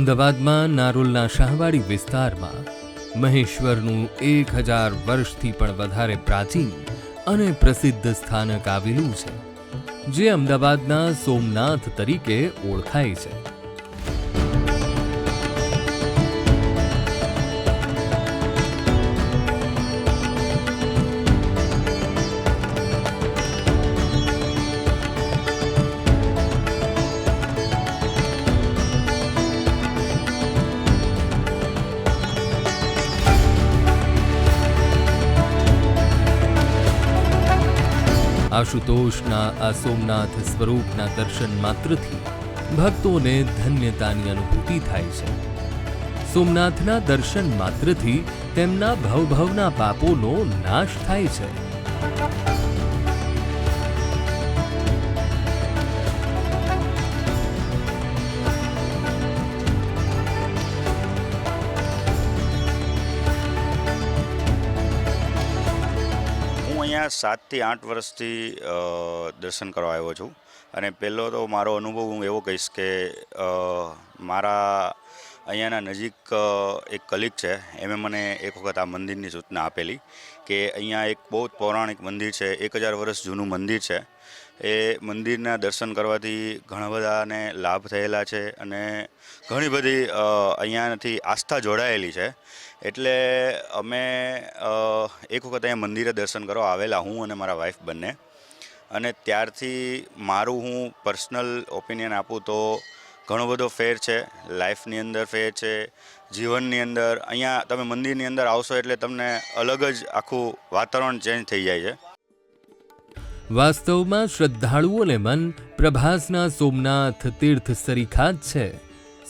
અમદાવાદમાં નારોલના શાહવાડી વિસ્તારમાં મહેશ્વરનું એક હજાર વર્ષથી પણ વધારે પ્રાચીન અને પ્રસિદ્ધ સ્થાનક આવેલું છે, જે અમદાવાદના સોમનાથ તરીકે ઓળખાય છે. આશુતોષના આ સોમનાથ સ્વરૂપના દર્શન માત્રથી ભક્તોને ધન્યતાની અનુભૂતિ થાય છે. સોમનાથના દર્શન માત્રથી તેમના ભવભવના પાપોનો નાશ થાય છે. અહીંયા સાતથી આઠ વર્ષથી દર્શન કરવા આવ્યો છું. અને પહેલો તો મારો અનુભવ હું એવો કહીશ કે મારા અહીંયાના નજીક એક કલિક છે. એમે મને એક વખત આ મંદિરની સૂચના આપેલી કે અહીંયા એક બહુ જ પૌરાણિક મંદિર છે. એક હજાર વર્ષ જૂનું મંદિર છે. એ મંદિરના દર્શન કરવાથી ઘણા બધાને લાભ થયેલા છે અને ઘણી બધી અહીંયાથી આસ્થા જોડાયેલી છે. એટલે અમે એક વખત અહીંયા મંદિરે દર્શન કરવા આવેલા હું અને મારા વાઈફ બંને. અને ત્યારથી મારું હું પર્સનલ ઓપિનિયન આપું તો ઘણો બધો ફેર છે, લાઈફની અંદર ફેર છે, જીવનની અંદર. અહીંયા તમે મંદિરની અંદર આવશો એટલે તમને અલગ જ આખું વાતાવરણ ચેન્જ થઈ જાય છે. વાસ્તવમાં શ્રદ્ધાળુઓને મન પ્રભાસના સોમનાથ તીર્થ સરીખા જ છે.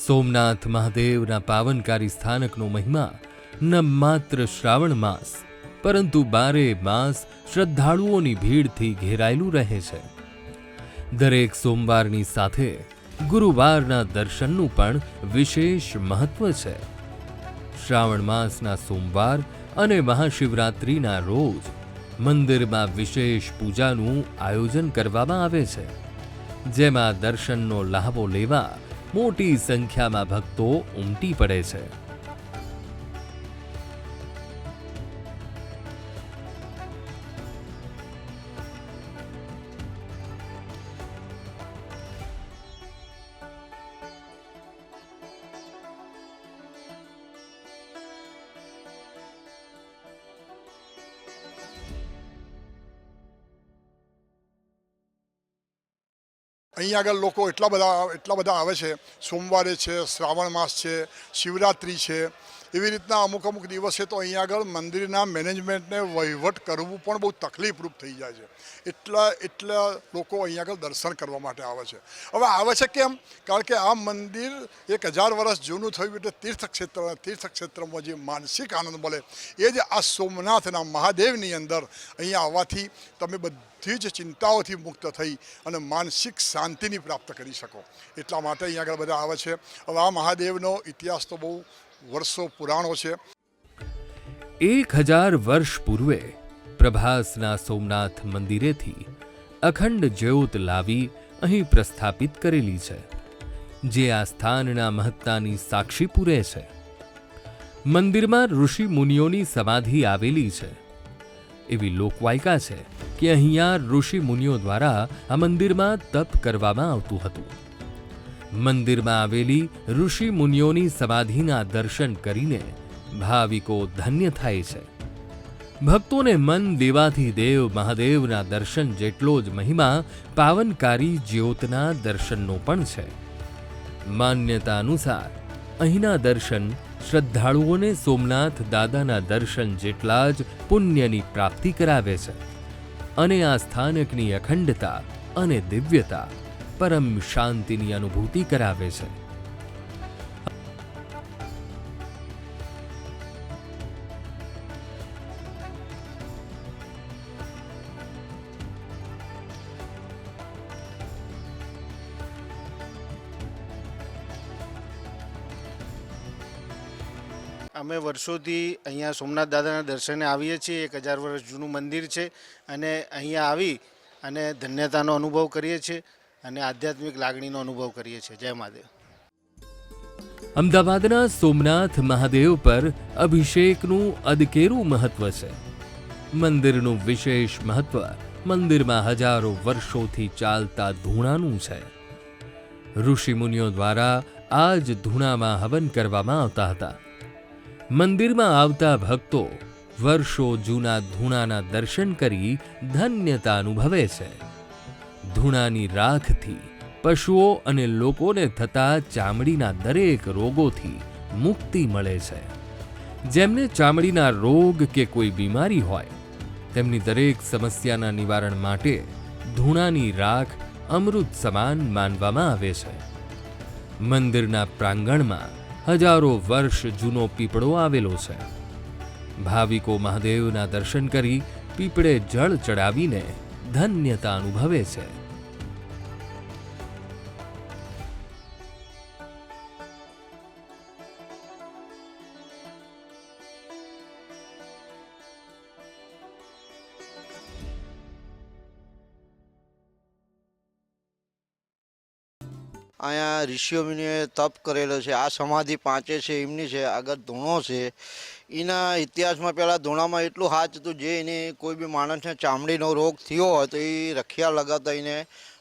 સોમનાથ મહાદેવના પાવનકારી સ્થાનકનો મહિમા ન માત્ર શ્રાવણ માસ, પરંતુ બારે માસ શ્રદ્ધાળુઓની ભીડથી ઘેરાયેલું રહે છે. દરેક સોમવારની સાથે ગુરુવારના દર્શનનું પણ વિશેષ મહત્વ છે. શ્રાવણ માસના સોમવાર અને મહાશિવરાત્રિના રોજ મંદિરમાં વિશેષ પૂજાનું આયોજન કરવામાં આવે છે. જેમાં દર્શનનો લાહવો લેવા મોટી સંખ્યામાં ભક્તો ઉમટી પડે છે. અહીંયા આગળ લોકો એટલા બધા એટલા બધા આવે છે. સોમવારે છે, શ્રાવણ માસ છે, શિવરાત્રિ છે. એવી રીતના અમુક અમુક દિવસે તો અહીંયા આગળ મંદિરના મેનેજમેન્ટને વહીવટ કરવું પણ બહુ તકલીફરૂપ થઈ જાય છે. એટલા એટલા લોકો અહીંયા આગળ દર્શન કરવા માટે આવે છે. હવે આવે છે કેમ? કારણ કે આ મંદિર એક હજાર વર્ષ જૂનું થયું એટલે તીર્થક્ષેત્ર તીર્થક્ષેત્રમાં જે માનસિક આનંદ મળે એ જ આ સોમનાથના મહાદેવની અંદર અહીંયા આવવાથી તમે બધી જ ચિંતાઓથી મુક્ત થઈ અને માનસિક શાંતિની પ્રાપ્ત કરી શકો. એટલા માટે અહીંયા આગળ બધા આવે છે. હવે આ મહાદેવનો ઇતિહાસ તો બહુ વર્ષો પુરાણો છે. એક હજાર વર્ષ પૂર્વે પ્રભાસના સોમનાથ મંદિરેથી અખંડ જ્યોત લાવી અહીં પ્રસ્થાપિત કરેલી છે, જે આ સ્થાનના મહત્તાની સાક્ષી પૂરે છે. મંદિરમાં ઋષિ મુનિઓની સમાધિ આવેલી છે. એવી લોકવાયકા છે કે અહીંયા ઋષિ મુનિઓ દ્વારા આ મંદિરમાં તપ કરવામાં આવતું હતું. મંદિરમાં આવેલી ઋષિ મુનિઓની સમાધિના દર્શન કરીને ભાવિકો ધન્ય થાય છે. ભક્તોને મન દેવાથી દેવ મહાદેવના દર્શન જેટલો જ મહિમા પાવનકારી જ્યોતના દર્શનનો પણ છે. માન્યતા અનુસાર અહીંના દર્શન શ્રદ્ધાળુઓને સોમનાથ દાદાના દર્શન જેટલા જ પુણ્યની પ્રાપ્તિ કરાવે છે. અને આ સ્થાનકની અખંડતા અને દિવ્યતા પરમ શાંતિની અનુભૂતિ કરાવે છે. અમે વર્ષોથી અહીંયા સોમનાથ દાદાના દર્શને આવીએ છીએ, એક હજાર વર્ષ જૂનું મંદિર છે અને અહીંયા આવી અને ધન્યતાનો અનુભવ કરીએ છીએ. અને આધ્યાત્મિક લાગણીનો અનુભવ કરીએ છીએ. જય મહાદેવ. અમદાવાદના સોમનાથ મહાદેવ પર અભિષેકનું અદકેરું મહત્વ છે. મંદિરનું વિશેષ મહત્વ મંદિરમાં હજારો વર્ષોથી ચાલતા ધૂણાનું છે. ઋષિમુનિઓ દ્વારા આ જ ધૂણામાં હવન કરવામાં આવતા હતા. મંદિરમાં આવતા ભક્તો વર્ષો જૂના ધૂણાના દર્શન કરી ધન્યતા અનુભવે છે. ધૂણાની રાખથી પશુઓ અને લોકોને થતા ચામડીના દરેક રોગોથી મુક્તિ મળે છે. જેમને ચામડીના રોગ કે કોઈ બીમારી હોય, તેમની દરેક સમસ્યાના નિવારણ માટે ધૂણાની રાખ અમૃત સમાન માનવામાં આવે છે. મંદિરના પ્રાંગણમાં હજારો વર્ષ જૂનો પીપળો આવેલો છે. ભાવિકો મહાદેવના દર્શન કરી પીપળે જળ ચડાવીને ધન્યતા અનુભવે છે. અહીંયા ઋષિઓ મુનિઓએ તપ કરેલો છે, આ સમાધિ પાંચે છે, એમની છે, આગળ ધૂણો છે. એના ઇતિહાસમાં પહેલાં ધૂણામાં એટલું હાથ હતું, જે એને કોઈ બી માણસને ચામડીનો રોગ થયો હોય તો એ રખિયા લગાવતા એને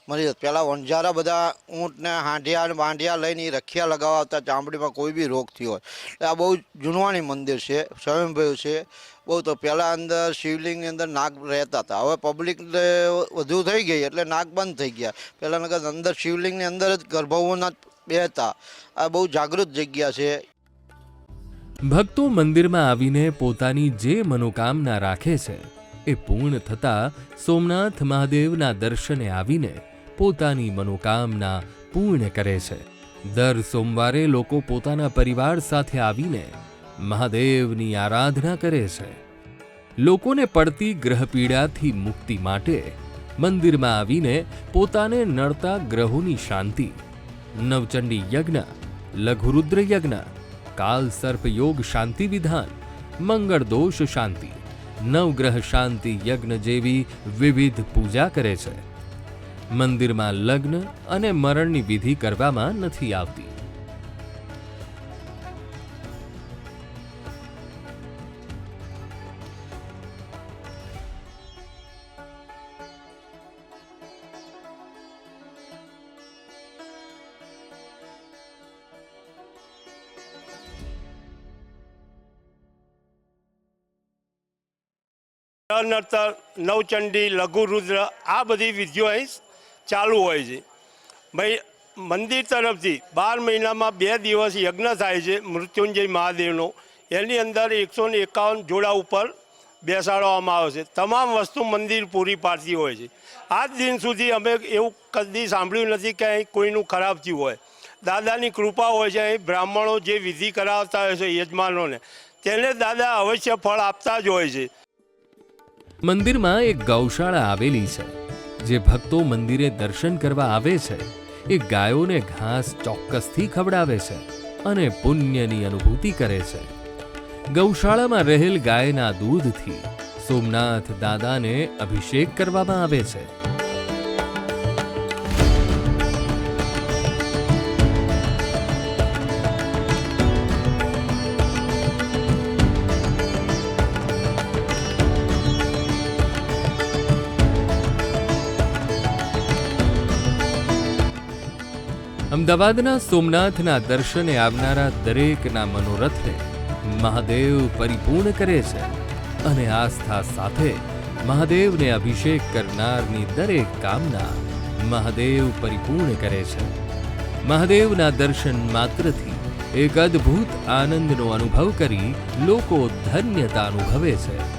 મરી જત પહેલાં વણઝારા બધા ઊંટને હાંઢિયા બાંઢિયા લઈને રખિયા લગાવવા આવતા ચામડીમાં કોઈ બી રોગ થયો હોય. એટલે આ બહુ જૂનવાણી મંદિર છે, સ્વયંભૂ છે. બહુ તો પહેલાં અંદર શિવલિંગની અંદર નાગ રહેતા હતા. હવે પબ્લિક વધુ થઈ ગઈ એટલે નાગ બંધ થઈ ગયા. પહેલાં નગર અંદર શિવલિંગની અંદર જ ગર્ભવોના બેહતા. આ બહુ જાગૃત જગ્યા છે. ભક્તો મંદિરમાં આવીને પોતાની જે મનોકામના રાખે છે, એ પૂર્ણ થતાં સોમનાથ મહાદેવના દર્શને આવીને પોતાની મનોકામના પૂર્ણ કરે છે. દર સોમવારે લોકો પોતાના પરિવાર સાથે આવીને મહાદેવની આરાધના કરે છે. લોકોને પડતી ગ્રહપીડાથી મુક્તિ માટે મંદિરમાં આવીને પોતાને નડતા ગ્રહોની શાંતિ, નવચંડી યજ્ઞ, લઘુરુદ્ર યજ્ઞ કાલ સર્પ યોગ શાંતિ વિધાન, મંગળ દોષ શાંતિ, નવગ્રહ શાંતિ યજ્ઞ જેવી વિવિધ પૂજા કરે છે. મંદિરમાં લગ્ન અને મરણની વિધિ કરવામાં નથી આવતી. નર્તન, નવચંડી, લઘુરુદ્ર, આ બધી વિધિઓ અહીં ચાલુ હોય છે. ભાઈ, મંદિર તરફથી બાર મહિનામાં બે દિવસ યજ્ઞ થાય છે મૃત્યુંજય મહાદેવનો. એની અંદર એકસો ને એકાવન જોડા ઉપર બેસાડવામાં આવે છે. તમામ વસ્તુ મંદિર પૂરી પાડતી હોય છે. આજ દિન સુધી અમે એવું કદી સાંભળ્યું નથી કે અહીં કોઈનું ખરાબ થયું હોય. દાદાની કૃપા હોય છે અહીં બ્રાહ્મણો જે વિધિ કરાવતા હોય છે યજમાનોને, તેને દાદા અવશ્ય ફળ આપતા જ હોય છે. મંદિરમાં એક ગૌશાળા આવેલી છે. જે ભક્તો મંદિરે દર્શન કરવા આવે છે, એ ગાયોને ઘાસ ચોક્કસથી ખવડાવે છે અને પુણ્યની અનુભૂતિ કરે છે. ગૌશાળામાં રહેલ ગાયના દૂધથી સોમનાથ દાદાને અભિષેક કરવામાં આવે છે. અમદાવાદના સોમનાથના દર્શને આવનારા દરેકના મનોરથને મહાદેવ પરિપૂર્ણ કરે છે અને આસ્થા સાથે મહાદેવને અભિષેક કરનારની દરેક કામના મહાદેવ પરિપૂર્ણ કરે છે. મહાદેવના દર્શન માત્રથી એક અદ્ભુત આનંદનો અનુભવ કરી લોકો ધન્યતા અનુભવે છે.